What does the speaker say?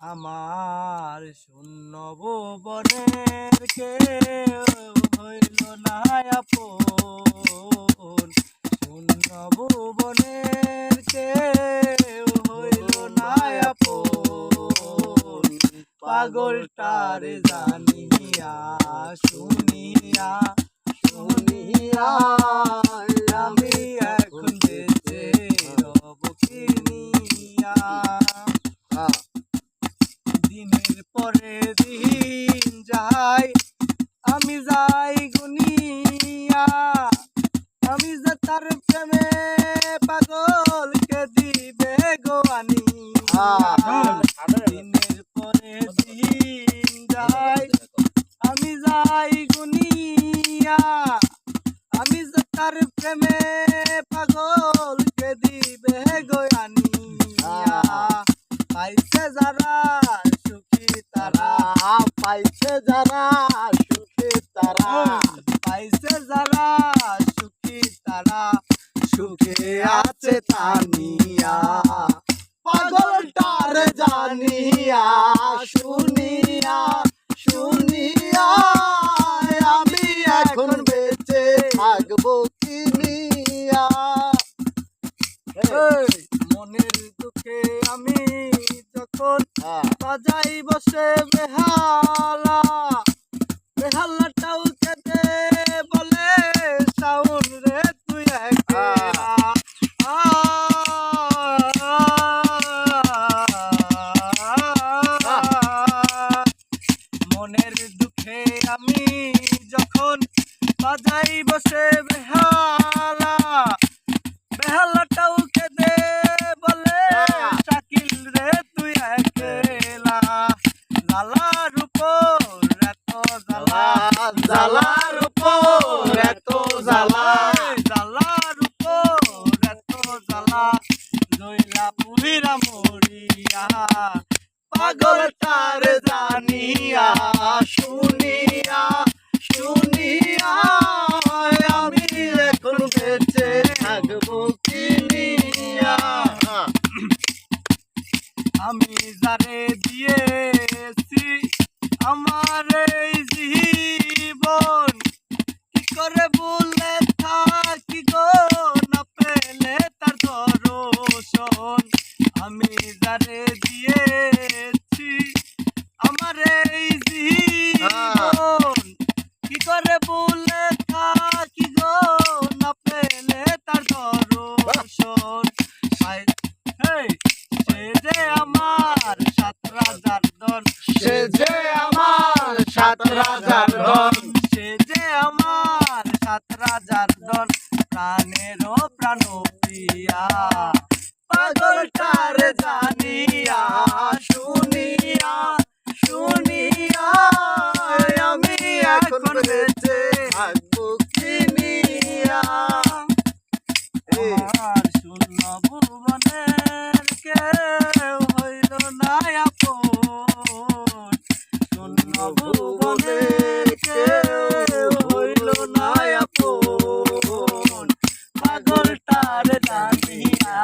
আমার শূন্য ভুবনের কেউ হইল না শূন্য ভুবনের কেউ হইল না পাগলটারে জানিয়া শুনিয়া শুনিয়া যাই গুনিয়া আমি যে তার প্রেমে পাগলকে দিবে গোয়ানিয়া পাইছে যারা সুখী তারা পাইছে যারা সুখে তারা পাইছে যারা সুখী তারা সুখে আছে তানিয়া। পাগলটার জানিয়া শুনিয়া থাকব মনের দুঃখে আমি যখন বাজাই বসে বেহালা বেহালাটাও কেটে বলে বাজাই বসে বেহালা। বেহালাটাও কেঁদে বলে শাকিল রে তুই একেলা। জ্বালার উপর এত জ্বালা। জ্বালার উপর এত জ্বালা। জ্বালার উপর এত জ্বালা। জয়লা পুরিরা মরিয়া পাগলটার জানিয়া শুনিয়া সে যে আমার সাত রাজার ধন সে আমার সাত রাজার দল প্রাণের প্রাণ প্রিয়া পাগলটার জানিয়া শুনিয়া ভুবনের কেউ হইল না আপন পাগলটার জানিয়া